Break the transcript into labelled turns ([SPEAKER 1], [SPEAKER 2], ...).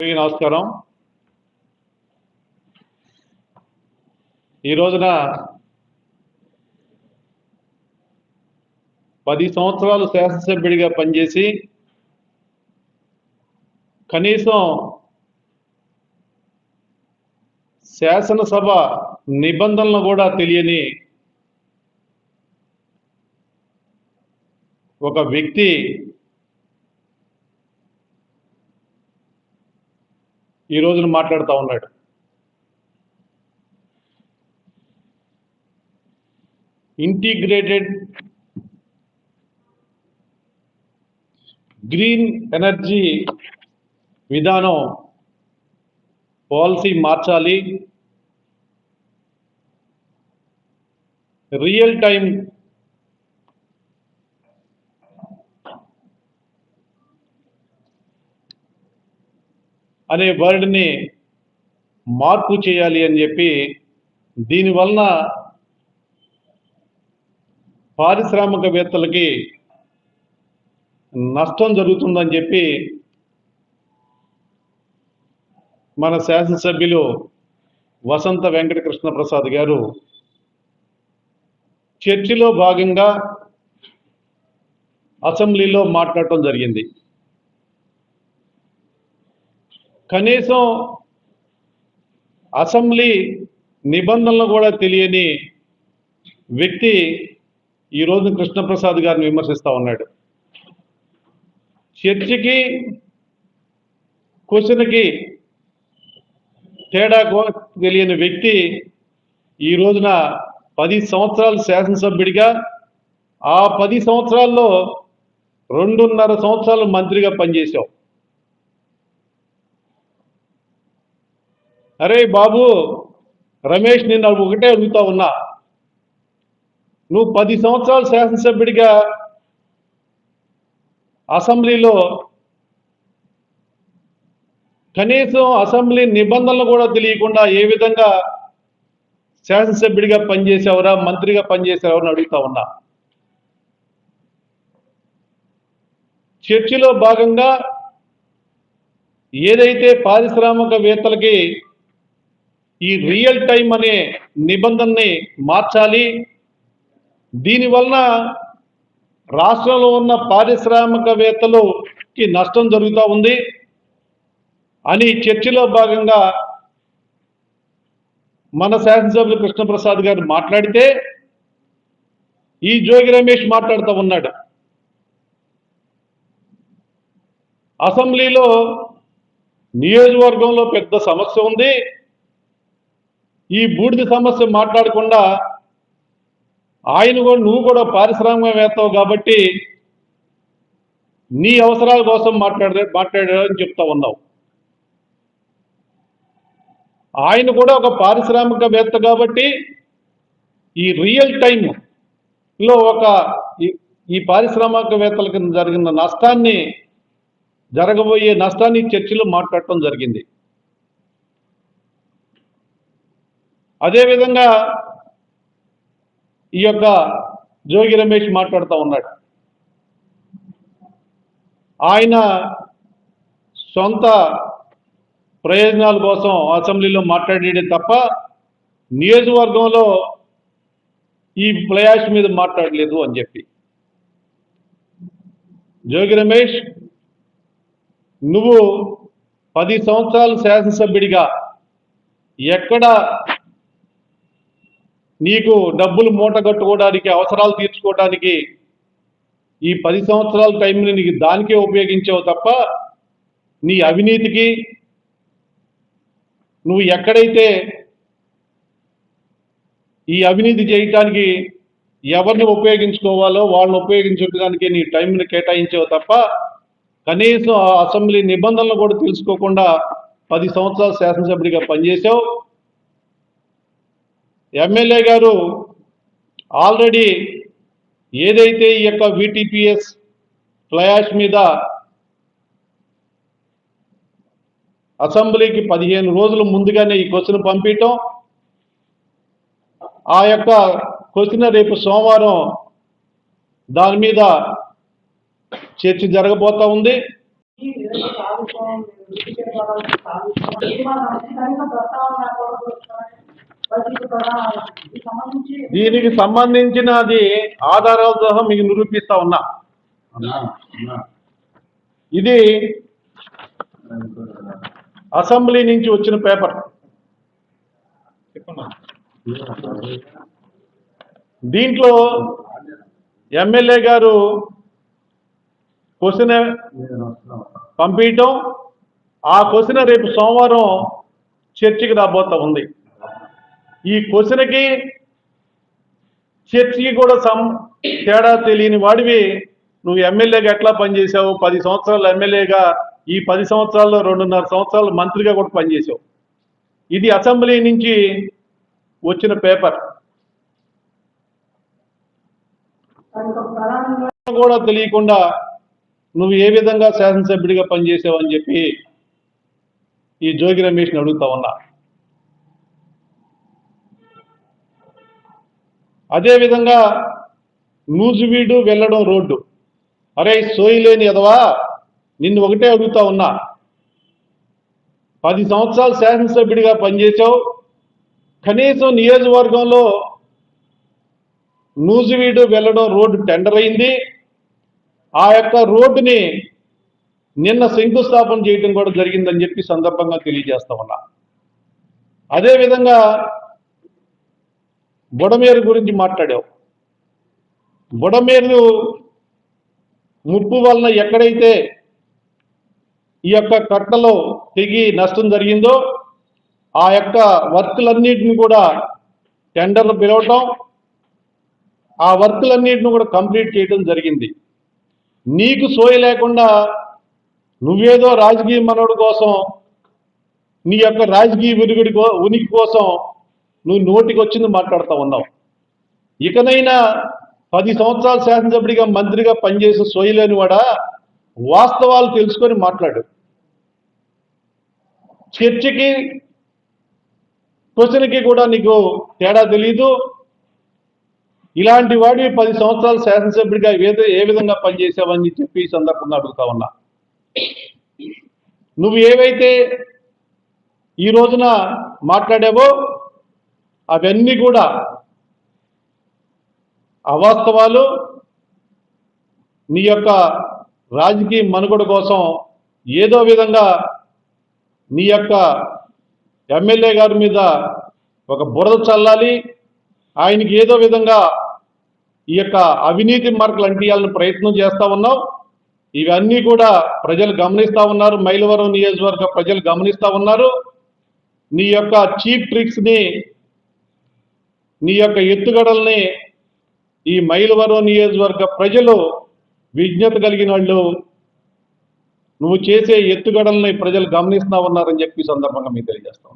[SPEAKER 1] అందరికీ నమస్కారం. ఈ రోజున పది సంవత్సరాలు శాసనసభ్యుడిగా పనిచేసి కనీసం శాసనసభ నిబంధనలు కూడా తెలియని ఒక వ్యక్తి ఈ రోజున మాట్లాడుతూ ఉన్నాడు. ఇంటిగ్రేటెడ్ గ్రీన్ ఎనర్జీ విధానం పాలసీ మార్చాలి. రియల్ టైం అనే వర్డ్ని మార్పు చేయాలి అని చెప్పి దీనివలన పారిశ్రామికవేత్తలకి నష్టం జరుగుతుందని చెప్పి మన శాసనసభ్యులు వసంత వెంకటకృష్ణ ప్రసాద్ గారు చర్చిలో భాగంగా అసెంబ్లీలో మాట్లాడటం జరిగింది. కనీసం అసెంబ్లీ నిబంధనలు కూడా తెలియని వ్యక్తి ఈరోజు కృష్ణప్రసాద్ గారిని విమర్శిస్తూ ఉన్నాడు. చర్చికి క్వశ్చన్కి తేడా తెలియని వ్యక్తి ఈ రోజున పది సంవత్సరాలు శాసనసభ్యుడిగా ఆ పది సంవత్సరాల్లో రెండున్నర సంవత్సరాలు మంత్రిగా పనిచేశావు అరే బాబు రమేష్ నిన్ను ఒకటే అడుగుతా ఉన్నా. నువ్వు పది సంవత్సరాలు శాసనసభ్యుడిగా అసెంబ్లీలో కనీసం అసెంబ్లీ నిబంధనలు కూడా తెలియకుండా ఏ విధంగా శాసనసభ్యుడిగా పనిచేసేవరా మంత్రిగా పనిచేసేవరా అని అడుగుతా ఉన్నా. చర్చిలో భాగంగా ఏదైతే పారిశ్రామికవేత్తలకి ఈ రియల్ టైం అనే నిబంధనని మార్చాలి. దీనివలన రాష్ట్రంలో ఉన్న పారిశ్రామికవేత్తలుకి నష్టం జరుగుతూ ఉంది అని చర్చలో భాగంగా మన శాసనసభ్యులు కృష్ణప్రసాద్ గారు మాట్లాడితే ఈ జోగి రమేష్ మాట్లాడుతూ ఉన్నాడు. అసెంబ్లీలో నియోజకవర్గంలో పెద్ద సమస్య ఉంది. ఈ బూడిద సమస్య మాట్లాడకుండా ఆయన కూడా నువ్వు కూడా పారిశ్రామికవేత్తవు కాబట్టి నీ అవసరాల కోసం మాట్లాడే మాట్లాడారని చెప్తా ఉన్నావు. ఆయన కూడా ఒక పారిశ్రామికవేత్త కాబట్టి ఈ రియల్ టైంలో ఒక ఈ- ఈ పారిశ్రామికవేత్తలకు జరిగిన నష్టాన్ని జరగబోయే నష్టాన్ని చర్చలో మాట్లాడటం జరిగింది. అదేవిధంగా ఈ యొక్క జోగి రమేష్ మాట్లాడుతూ ఉన్నాడు. ఆయన సొంత ప్రయోజనాల కోసం అసెంబ్లీలో మాట్లాడేది తప్ప నియోజకవర్గంలో ఈ ప్లయాష్ మీద మాట్లాడలేదు అని చెప్పి. జోగి రమేష్ నువ్వు పది సంవత్సరాలు శాసనసభ్యుడిగా ఎక్కడ నీకు డబ్బులు మూట కట్టుకోవడానికి అవసరాలు తీర్చుకోవడానికి ఈ పది సంవత్సరాల టైంని నీకు దానికే ఉపయోగించావు తప్ప నీ అవినీతికి నువ్వు ఎక్కడైతే ఈ అవినీతి చేయటానికి ఎవరిని ఉపయోగించుకోవాలో వాళ్ళని ఉపయోగించడానికి నీ టైంని కేటాయించావు తప్ప కనీసం ఆ అసెంబ్లీ నిబంధనలు కూడా తెలుసుకోకుండా పది సంవత్సరాలు శాసనసభ్యుడిగా పనిచేసావు ఎమ్మెల్యే గారు ఆల్రెడీ ఏదైతే ఈ యొక్క విటిపిఎస్ ఫ్లయాష్ మీద అసెంబ్లీకి పదిహేను రోజుల ముందుగానే ఈ క్వశ్చన్ పంపించటం ఆ యొక్క క్వశ్చన్ రేపు సోమవారం దాని మీద చర్చ జరగబోతా ఉంది.
[SPEAKER 2] దీనికి సంబంధించి
[SPEAKER 1] దీనికి సంబంధించినది ఆధారాల సహా మీకు నిరూపిస్తా ఉన్నా. ఇది అసెంబ్లీ నుంచి వచ్చిన పేపర్. దీంట్లో ఎమ్మెల్యే గారు క్వశ్చన్ పంపించటం ఆ క్వశ్చన్ రేపు సోమవారం చర్చికి రాబోతా ఉంది. ఈ క్వశ్చన్కి చర్చికి కూడా సం తేడా తెలియని వాడివి. నువ్వు ఎమ్మెల్యేగా ఎట్లా పనిచేసావు పది సంవత్సరాలు ఎమ్మెల్యేగా ఈ పది సంవత్సరాల్లో రెండున్నర సంవత్సరాలు మంత్రిగా కూడా పనిచేసావు ఇది అసెంబ్లీ నుంచి వచ్చిన పేపర్. కూడా తెలియకుండా నువ్వు ఏ విధంగా శాసనసభ్యుడిగా పనిచేసావు అని చెప్పి ఈ జోగి రమేష్ని అడుగుతా ఉన్నా. అదేవిధంగా నూజివీడు వెళ్ళడం రోడ్డు. అరే సోయిలేని ఎదవా నిన్ను ఒకటే అడుగుతా ఉన్నా. పది సంవత్సరాలు శాసనసభ్యుడిగా పనిచేసావు కనీసం నియోజకవర్గంలో నూజివీడు వెళ్ళడం రోడ్డు టెండర్ అయింది. ఆ యొక్క రోడ్డుని నిన్న శంకుస్థాపన చేయడం కూడా జరిగిందని చెప్పి సందర్భంగా తెలియజేస్తా ఉన్నా. అదేవిధంగా బుడమేరు గురించి మాట్లాడావు. బుడమేరు ముప్పు వలన ఎక్కడైతే ఈ యొక్క కట్టలో తెగి నష్టం జరిగిందో ఆ యొక్క వర్కులన్నిటిని కూడా టెండర్లు పిలవటం ఆ వర్కులన్నిటిని కూడా కంప్లీట్ చేయడం జరిగింది. నీకు సోయ లేకుండా నువ్వేదో రాజకీయ మనోడు కోసం నీ యొక్క రాజకీయ విరుగుడి కో- ఉనికి కోసం నువ్వు నోటికి వచ్చింది మాట్లాడుతూ ఉన్నావు. ఇకనైనా పది సంవత్సరాలు శాసనసభ్యుడిగా మంత్రిగా పనిచేసే సోయలేని వాడా వాస్తవాలు తెలుసుకొని మాట్లాడు. చర్చకి క్వశ్చన్కి కూడా నీకు తేడా తెలీదు. ఇలాంటి వాడివి పది సంవత్సరాలు శాసనసభ్యుడిగా ఏదో ఏ విధంగా పనిచేసావని చెప్పి ఈ సందర్భంగా అడుగుతా ఉన్నా. నువ్వు ఏవైతే ఈ రోజున మాట్లాడావో అవన్నీ కూడా అవాస్తవాలు. నీ యొక్క రాజకీయ మనుగడ కోసం ఏదో విధంగా నీ యొక్క ఎమ్మెల్యే గారి మీద ఒక బురద చల్లాలి. ఆయనకి ఏదో విధంగా ఈ యొక్క అవినీతి మార్కులు అంటియాలని ప్రయత్నం చేస్తూ ఉన్నావు. ఇవన్నీ కూడా ప్రజలు గమనిస్తూ ఉన్నారు. మైలవరం నియోజకవర్గ ప్రజలు గమనిస్తూ ఉన్నారు. నీ యొక్క చీప్ ట్రిక్స్ని నీ యొక్క ఎత్తుగడల్ని ఈ మైలవరం నియోజకవర్గ ప్రజలు విజ్ఞత కలిగిన వాళ్ళు నువ్వు చేసే ఎత్తుగడల్ని ప్రజలు గమనిస్తా ఉన్నారని చెప్పి సందర్భంగా మీకు తెలియజేస్తా